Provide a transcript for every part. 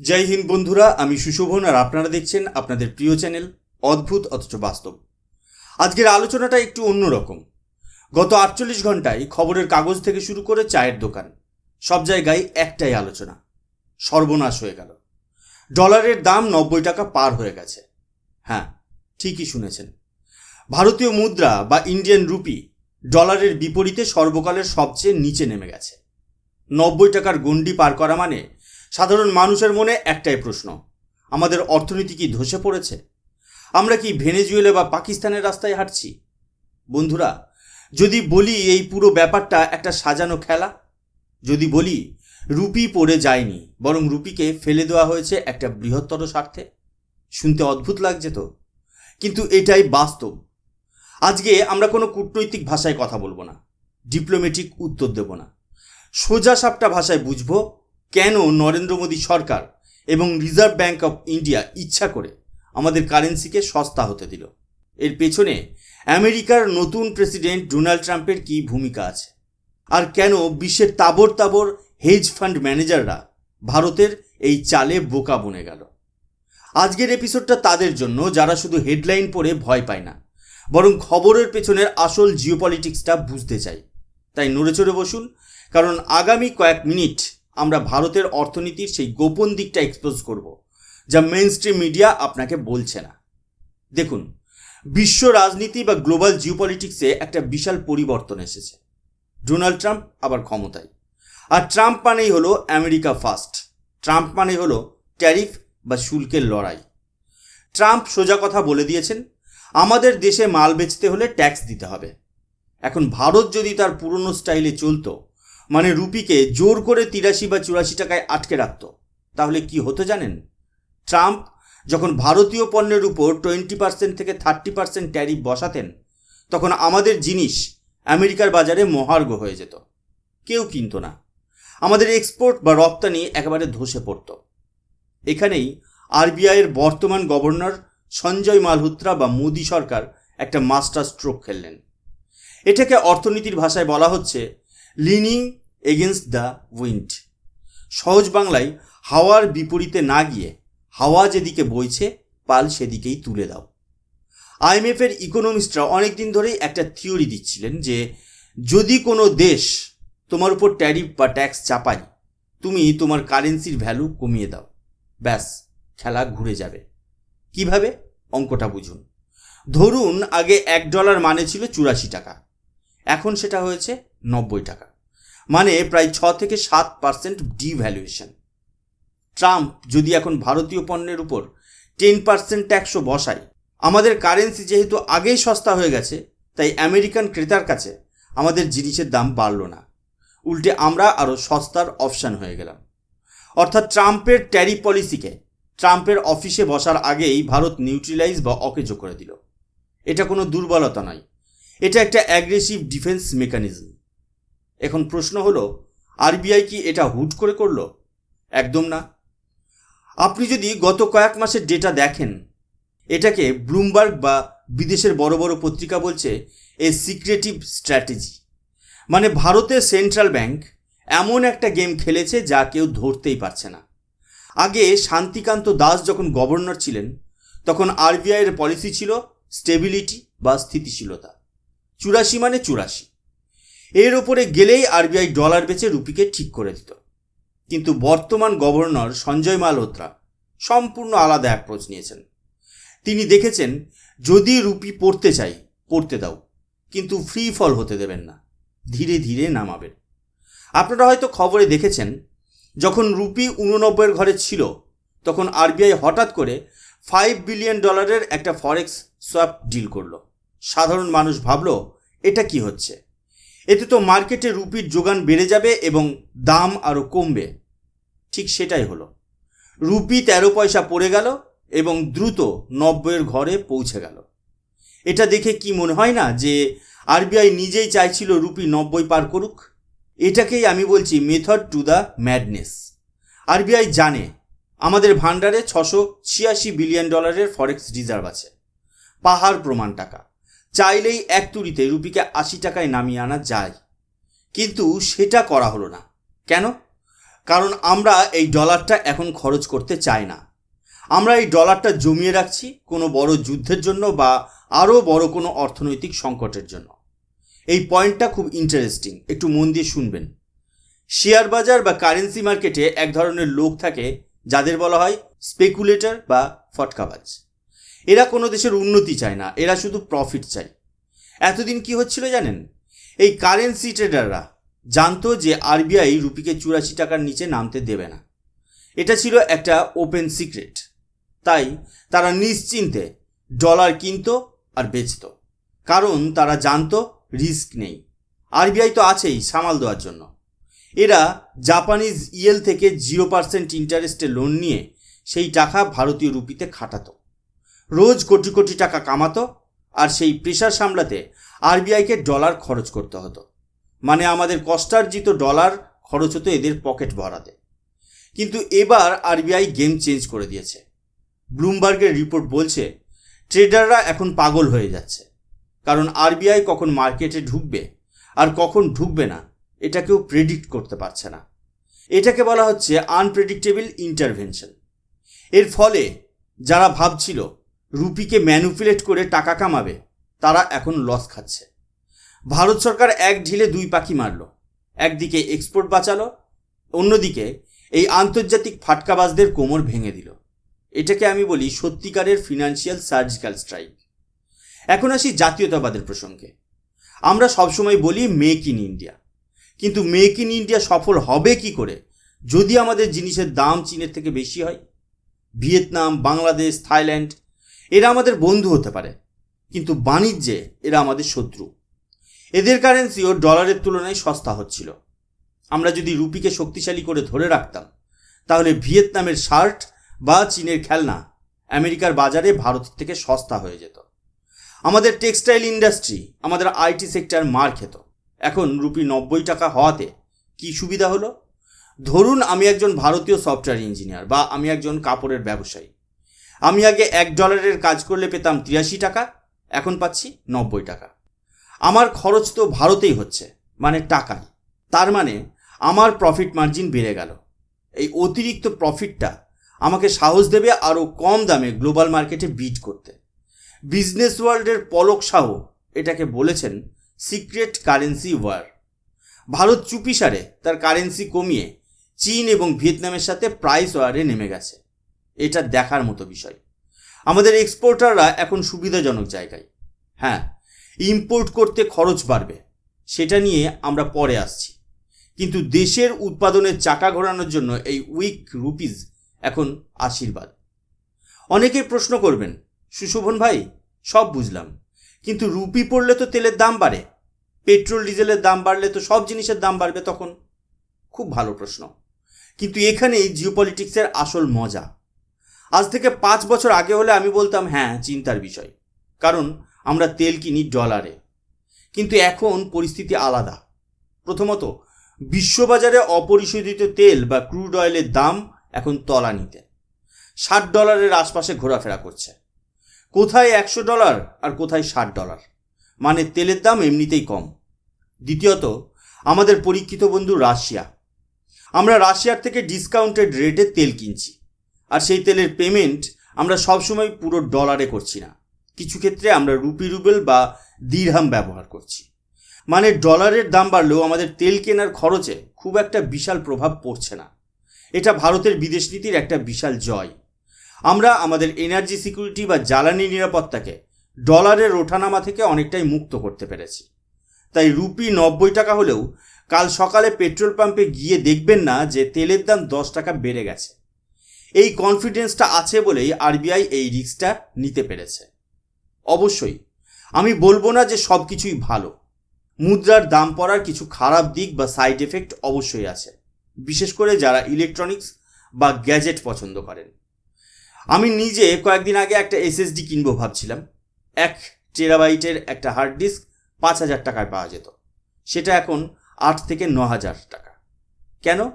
জয় হিন্দ বন্ধুরা, আমি সুশোভন আর আপনারা দেখছেন আপনাদের প্রিয় চ্যানেল অদ্ভুত অথচ বাস্তব। আজকের আলোচনাটা একটু অন্যরকম। গত আটচল্লিশ ঘন্টায় খবরের কাগজ থেকে শুরু করে চায়ের দোকান, সব জায়গায় একটাই আলোচনা, সর্বনাশ হয়ে গেল। ডলারের দাম নব্বই টাকা পার হয়ে গেছে। হ্যাঁ ঠিকই শুনেছেন। ভারতীয় মুদ্রা বা ইন্ডিয়ান রুপি ডলারের বিপরীতে সর্বকালের সবচেয়ে নিচে নেমে গেছে। নব্বই টাকার গণ্ডি পার করা মানে সাধারণ মানুষের মনে একটাই প্রশ্ন, আমাদের অর্থনীতি কি ধসে পড়েছে? আমরা কি ভেনেজুয়েলা বা পাকিস্তানের রাস্তায় হাঁটছি? বন্ধুরা, যদি বলি এই পুরো ব্যাপারটা একটা সাজানো খেলা, যদি বলি রুপি পড়ে যায়নি, বরং রুপিকে ফেলে দেওয়া হয়েছে একটা বৃহত্তর স্বার্থে, শুনতে অদ্ভুত লাগছে তো। কিন্তু এটাই বাস্তব। আজকে আমরা কোনো কূটনৈতিক ভাষায় কথা বলব না ডিপ্লোম্যাটিক উত্তর দেব না। সোজা সাপটা ভাষায় বুঝব কেন নরেন্দ্র মোদী সরকার এবং রিজার্ভ ব্যাংক অফ ইন্ডিয়া ইচ্ছা করে আমাদের কারেন্সিকে সস্তা হতে দিল? এর পেছনে আমেরিকার নতুন প্রেসিডেন্ট ডোনাল্ড ট্রাম্পের কী ভূমিকা আছে? আর কেন বিশ্বের তাবর তাবর হেজ ফান্ড ম্যানেজাররা ভারতের এই চালে বোকা বনে গেল? আজকের এপিসোডটা তাদের জন্য, যারা শুধু হেডলাইন পড়ে ভয় পায় না, বরং খবরের পেছনের আসল জিওপলিটিক্সটা বুঝতে চাই তাই নড়ে চড়ে বসুন, কারণ আগামী কয়েক মিনিট আমরা ভারতের অর্থনীতির সেই গোপন দিকটা এক্সপোজ করব, যা মেন স্ট্রিম মিডিয়া আপনাকে বলছে না। দেখুন, বিশ্ব রাজনীতি বা গ্লোবাল জিওপলিটিক্সে একটা বিশাল পরিবর্তন এসেছে। ডোনাল্ড ট্রাম্প আবার ক্ষমতায়। আর ট্রাম্প মানেই হলো আমেরিকা ফার্স্ট ট্রাম্প মানেই হলো ট্যারিফ বা শুল্কের লড়াই। ট্রাম্প সোজা কথা বলে দিয়েছেন, আমাদের দেশে মাল বেচতে হলে ট্যাক্স দিতে হবে। এখন ভারত যদি তার পুরনো স্টাইলে চলতো মানে রুপিকে জোর করে তিরাশি বা চুরাশি টাকায় আটকে রাখত। তাহলে কি হতো জানেন? ট্রাম্প যখন ভারতীয় পণ্যের উপর টোয়েন্টি পার্সেন্ট থেকে থার্টি পার্সেন্ট ট্যারিফ বসাতেন, তখন আমাদের জিনিস আমেরিকার বাজারে মহার্ঘ হয়ে যেত। কেউ কিনত না। আমাদের এক্সপোর্ট বা রপ্তানি একেবারে ধসে পড়ত। এখানেই আরবিআইয়ের বর্তমান গভর্নর সঞ্জয় মালহোত্রা বা মোদী সরকার একটা মাস্টার স্ট্রোক খেললেন। এটাকে অর্থনীতির ভাষায় বলা হচ্ছে লিনিং এগেনস্ট দ্য উইন্ড। সহজ বাংলায়, হাওয়ার বিপরীতে না গিয়ে, হাওয়া যেদিকে বইছে, পাল সেদিকেই তুলে দাও। আইএমএফের ইকোনমিস্টরা অনেকদিন ধরেই একটা থিওরি দিচ্ছিলেন যে, যদি কোনো দেশ তোমার উপর ট্যারিফ বা ট্যাক্স চাপায়, তুমি তোমার কারেন্সির ভ্যালু কমিয়ে দাও। ব্যাস, খেলা ঘুরে যাবে। কীভাবে? অঙ্কটা বুঝুন। ধরুন আগে এক ডলার মানে ছিল চুরাশি টাকা। এখন সেটা হয়েছে নব্বই টাকা। মানে প্রায় ছ থেকে সাত পার্সেন্ট ডিভ্যালুয়েশন ট্রাম্প যদি এখন ভারতীয় পণ্যের উপর টেন পার্সেন্ট ট্যাক্সও বসায়, আমাদের কারেন্সি যেহেতু আগেই সস্তা হয়ে গেছে, তাই আমেরিকান ক্রেতার কাছে আমাদের জিনিসের দাম বাড়ল না। উল্টে আমরা আরও সস্তার অপশান হয়ে গেলাম। অর্থাৎ ট্রাম্পের ট্যারিফ পলিসিকে ট্রাম্পের অফিসে বসার আগেই ভারত নিউট্রিলাইজ বা অকেজো করে দিল। এটা কোনো দুর্বলতা নয়। এটা একটা অ্যাগ্রেসিভ ডিফেন্স মেকানিজম এখন প্রশ্ন হলো, আরবিআই কি এটা হুট করে করল? একদম না। আপনি যদি গত কয়েক মাসের ডেটা দেখেন, এটাকে ব্লুমবার্গ বা বিদেশের বড় বড় পত্রিকা বলছে এ সিক্রেটিভ স্ট্র্যাটেজি। মানে ভারতের সেন্ট্রাল ব্যাংক এমন একটা গেম খেলেছে যা কেউ ধরতেই পারছে না। আগে শান্তিকান্ত দাস যখন গভর্নর ছিলেন, তখন আরবিআইয়ের পলিসি ছিল স্টেবিলিটি বা স্থিতিশীলতা। চুরাশি মানে চুরাশি। এর ওপরে গেলেই আরবিআই ডলার বেচে রুপিকে ঠিক করে দিত। কিন্তু বর্তমান গভর্নর সঞ্জয় মালহোত্রা সম্পূর্ণ আলাদা অ্যাপ্রোচ নিয়েছেন। তিনি দেখেছেন, যদি রুপি পড়তে চাই, পড়তে দাও, কিন্তু ফ্রি ফল হতে দেবেন না, ধীরে ধীরে নামাবেন। আপনারা হয়তো খবরে দেখেছেন, যখন রুপি উননব্বইয়ের ঘরে ছিল, তখন আরবিআই হঠাৎ করে ফাইভ বিলিয়ন ডলারের একটা ফরেক্স সোয়াপ ডিল করল। সাধারণ মানুষ ভাবল, এটা কি হচ্ছে? এতে তো মার্কেটে রুপির যোগান বেড়ে যাবে এবং দাম আরও কমবে। ঠিক সেটাই হলো। রুপি তেরো পয়সা পড়ে গেল এবং দ্রুত নব্বইয়ের ঘরে পৌঁছে গেল। এটা দেখে কি মনে হয় না যে আরবিআই নিজেই চাইছিল রুপি নব্বই পার করুক? এটাকেই আমি বলছি method to the madness RBI জানে আমাদের ভাণ্ডারে ছশো ছিয়াশি বিলিয়ন ডলারের ফরেক্স রিজার্ভ আছে। পাহাড় প্রমাণ টাকা। চাইলেই এক তুড়িতে রুপিকে আশি টাকায় নামিয়ে আনা যায়। কিন্তু সেটা করা হলো না। কেন? কারণ আমরা এই ডলারটা এখন খরচ করতে চাই না। আমরা এই ডলারটা জমিয়ে রাখছি কোনো বড় যুদ্ধের জন্য বা আরও বড় কোনো অর্থনৈতিক সংকটের জন্য। এই পয়েন্টটা খুব ইন্টারেস্টিং একটু মন দিয়ে শুনবেন। শেয়ার বাজার বা কারেন্সি মার্কেটে এক ধরনের লোক থাকে যাদের বলা হয় স্পেকুলেটর বা ফটকাবাজ। এরা কোনো দেশের উন্নতি চায় না, এরা শুধু প্রফিট চায়। এতদিন কি হচ্ছিল জানেন? এই কারেন্সি ট্রেডাররা জানতো যে আরবিআই রুপিকে চুরাশি টাকার নিচে নামতে দেবে না। এটা ছিল একটা ওপেন সিক্রেট তাই তারা নিশ্চিন্তে ডলার কিনতো আর বেচতো। কারণ তারা জানতো রিস্ক নেই। আরবিআই তো আছেই সামাল দেওয়ার জন্য। এরা জাপানিজ ইয়েল থেকে জিরো পার্সেন্ট ইন্টারেস্টে লোন নিয়ে সেই টাকা ভারতীয় রুপিতে খাটাতো। রোজ কোটি কোটি টাকা কামাতো আর সেই প্রেশার সামলাতে আরবিআইকে ডলার খরচ করতে হতো। মানে আমাদের কষ্টার্জিত ডলার খরচ হতো এদের পকেট ভরাতে। কিন্তু এবার আরবিআই গেম চেঞ্জ করে দিয়েছে। ব্লুমবার্গের রিপোর্ট বলছে, ট্রেডাররা এখন পাগল হয়ে যাচ্ছে। কারণ আরবিআই কখন মার্কেটে ঢুকবে আর কখন ঢুকবে না এটা কেউ প্রেডিক্ট করতে পারছে না। এটাকে বলা হচ্ছে আনপ্রেডিক্টেবল ইন্টারভেনশন এর ফলে যারা ভাবছিল রুপিকে ম্যানুপুলেট করে টাকা কামাবে, তারা এখন লস খাচ্ছে। ভারত সরকার এক ঢিলে দুই পাখি মারল। একদিকে এক্সপোর্ট বাঁচালো, অন্যদিকে এই আন্তর্জাতিক ফাটকাবাজদের কোমর ভেঙে দিল। এটাকে আমি বলি সত্যিকারের ফিনান্সিয়াল সার্জিক্যাল স্ট্রাইক এখন আসি জাতীয়তাবাদের প্রসঙ্গে। আমরা সবসময় বলি মেক ইন ইন্ডিয়া কিন্তু মেক ইন ইন্ডিয়া সফল হবে কি করে? যদি আমাদের জিনিসের দাম চীনের থেকে বেশি হয়, ভিয়েতনাম, বাংলাদেশ, থাইল্যান্ড এরা আমাদের বন্ধু হতে পারে, কিন্তু বাণিজ্যে এরা আমাদের শত্রু। এদের কারেন্সিও ডলারের তুলনায় সস্তা হচ্ছিল। আমরা যদি রুপিকে শক্তিশালী করে ধরে রাখতাম, তাহলে ভিয়েতনামের শার্ট বা চীনের খেলনা আমেরিকার বাজারে ভারত থেকে সস্তা হয়ে যেত। আমাদের টেক্সটাইল ইন্ডাস্ট্রি আমাদের আইটি সেক্টর মার খেত। এখন রুপি নব্বই টাকা হওয়াতে কি সুবিধা হলো? ধরুন আমি একজন ভারতীয় সফটওয়্যার ইঞ্জিনিয়ার বা আমি একজন কাপড়ের ব্যবসায়ী। আমি আগে এক ডলারের কাজ করলে পেতাম তিরাশি টাকা, এখন পাচ্ছি নব্বই টাকা। আমার খরচ তো ভারতেই হচ্ছে মানে টাকায় তার মানে আমার প্রফিট মার্জিন বেড়ে গেল। এই অতিরিক্ত প্রফিটটা আমাকে সাহস দেবে আরও কম দামে গ্লোবাল মার্কেটে বিট করতে। বিজনেস ওয়ার্ল্ডের পলক শাহ এটাকে বলেছেন সিক্রেট কারেন্সি ওয়ার ভারত চুপিসারে তার কারেন্সি কমিয়ে চীন এবং ভিয়েতনামের সাথে প্রাইস ওয়ারে নেমে গেছে। এটা দেখার মতো বিষয়। আমাদের এক্সপোর্টাররা এখন সুবিধাজনক জায়গায়। হ্যাঁ ইম্পোর্ট করতে খরচ বাড়বে, সেটা নিয়ে আমরা পরে আসছি। কিন্তু দেশের উৎপাদনের চাকা ঘোরানোর জন্য এই উইক রুপিজ এখন আশীর্বাদ। অনেকে প্রশ্ন করবেন, সুশোভন ভাই, সব বুঝলাম, কিন্তু রুপি পড়লে তো তেলের দাম বাড়ে, পেট্রোল, ডিজেলের দাম বাড়লে তো সব জিনিসের দাম বাড়বে তখন? খুব ভালো প্রশ্ন। কিন্তু এখানেই জিওপলিটিক্সের আসল মজা। আজ থেকে পাঁচ বছর আগে হলে আমি বলতাম হ্যাঁ চিন্তার বিষয়। কারণ আমরা তেল কিনি ডলারে। কিন্তু এখন পরিস্থিতি আলাদা। প্রথমত, বিশ্ববাজারে অপরিশোধিত তেল বা ক্রুড অয়েলের দাম এখন তলানিতে। ষাট ডলারের আশপাশে ঘোরাফেরা করছে। কোথায় একশো ডলার আর কোথায় ষাট ডলার? মানে তেলের দাম এমনিতেই কম। দ্বিতীয়ত, আমাদের পরীক্ষিত বন্ধু রাশিয়া। আমরা রাশিয়ার থেকে ডিসকাউন্টেড রেটে তেল কিনছি। আর সেই তেলের পেমেন্ট আমরা সবসময় পুরো ডলারে করছি না। কিছু ক্ষেত্রে আমরা রুপি রুবেল বা দিরহাম ব্যবহার করছি। মানে ডলারের দাম বাড়লেও আমাদের তেল কেনার খরচে খুব একটা বিশাল প্রভাব পড়ছে না। এটা ভারতের বিদেশ নীতির একটা বিশাল জয়। আমরা আমাদের এনার্জি সিকিউরিটি বা জ্বালানি নিরাপত্তাকে ডলারের ওঠানামা থেকে অনেকটাই মুক্ত করতে পেরেছি। তাই রুপি নব্বই টাকা হলেও কাল সকালে পেট্রোল পাম্পে গিয়ে দেখবেন না যে তেলের দাম দশ টাকা বেড়ে গেছে। এই কনফিডেন্সটা আছে বলেই আরবিআই এই রিস্কটা নিতে পেরেছে। অবশ্যই, আমি বলব না যে সব কিছুই ভালো। মুদ্রার দাম পড়ার কিছু খারাপ দিক বা সাইড এফেক্ট অবশ্যই আছে। বিশেষ করে যারা ইলেকট্রনিক্স বা গ্যাজেট পছন্দ করেন। আমি নিজে কয়েকদিন আগে একটা এসএসডি কিনবো ভাবছিলাম। এক টেরাবাইটের একটা হার্ড ডিস্ক পাঁচ হাজার টাকায় পাওয়া যেত। সেটা এখন আট থেকে ন হাজার টাকা। কেন?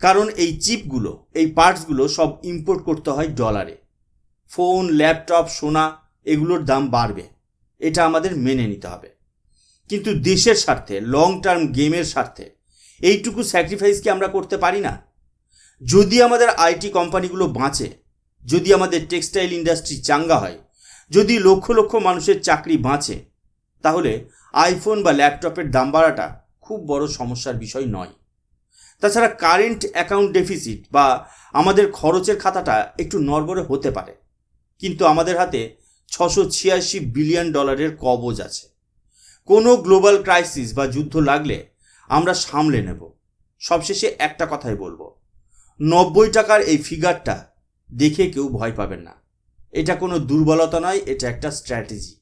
কারণ এই চিপগুলো, এই পার্টসগুলো সব ইম্পোর্ট করতে হয় ডলারে ফোন, ল্যাপটপ, সোনা, এগুলোর দাম বাড়বে। এটা আমাদের মেনে নিতে হবে। কিন্তু দেশের স্বার্থে লং টার্ম গেমের স্বার্থে, এইটুকু স্যাক্রিফাইস কি আমরা করতে পারি না? যদি আমাদের আইটি কোম্পানিগুলো বাঁচে, যদি আমাদের টেক্সটাইল ইন্ডাস্ট্রি চাঙ্গা হয়, যদি লক্ষ লক্ষ মানুষের চাকরি বাঁচে, তাহলে আইফোন বা ল্যাপটপের দাম বাড়াটা খুব বড় সমস্যার বিষয় নয়। তাছাড়া কারেন্ট অ্যাকাউন্ট ডেফিসিট বা আমাদের খরচের খাতাটা একটু নড়বড়ে হতে পারে। কিন্তু আমাদের হাতে ছশো ছিয়াশি বিলিয়ন ডলারের কবজ আছে। কোনো গ্লোবাল ক্রাইসিস বা যুদ্ধ লাগলে আমরা সামলে নেব। সবশেষে একটা কথাই বলব, নব্বই টাকার এই ফিগারটা দেখে কেউ ভয় পাবেন না। এটা কোনো দুর্বলতা নয়, এটা একটা স্ট্র্যাটেজি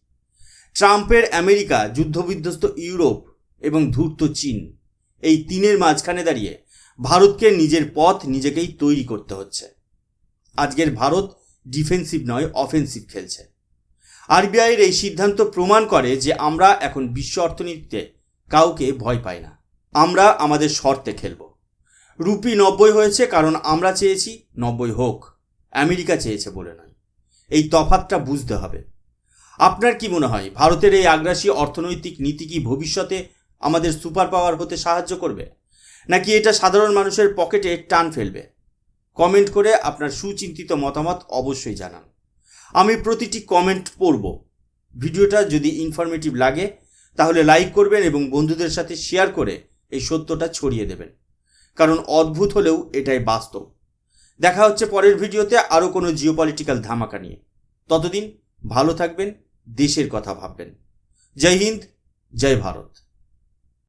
ট্রাম্পের আমেরিকা, যুদ্ধবিধ্বস্ত ইউরোপ এবং ধূর্ত চীন এই তিনের মাঝখানে দাঁড়িয়ে ভারতকে নিজের পথ নিজেকেই তৈরি করতে হচ্ছে। আজকের ভারত ডিফেন্সিভ নয় অফেন্সিভ খেলছে। আরবিআইয়ের এই সিদ্ধান্ত প্রমাণ করে যে আমরা এখন বিশ্ব অর্থনীতিতে কাউকে ভয় পাই না। আমরা আমাদের শর্তে খেলব। রুপি নব্বই হয়েছে কারণ আমরা চেয়েছি নব্বই হোক, আমেরিকা চেয়েছে বলে নয়। এই তফাতটা বুঝতে হবে। আপনার কি মনে হয়, ভারতের এই আগ্রাসী অর্থনৈতিক নীতি কি ভবিষ্যতে আমাদের সুপার পাওয়ার হতে সাহায্য করবে? নাকি এটা সাধারণ মানুষের পকেটে টান ফেলবে? কমেন্ট করে আপনার সুচিন্তিত মতামত অবশ্যই জানান। আমি প্রতিটি কমেন্ট পড়ব। ভিডিওটা যদি ইনফরমেটিভ লাগে, তাহলে লাইক করবেন এবং বন্ধুদের সাথে শেয়ার করে এই সত্যটা ছড়িয়ে দেবেন। কারণ অদ্ভুত হলেও এটাই বাস্তব। দেখা হচ্ছে পরের ভিডিওতে আরও কোনো জিওপলিটিক্যাল ধামাকা নিয়ে। ততদিন ভালো থাকবেন, দেশের কথা ভাববেন। জয় হিন্দ, জয় ভারত।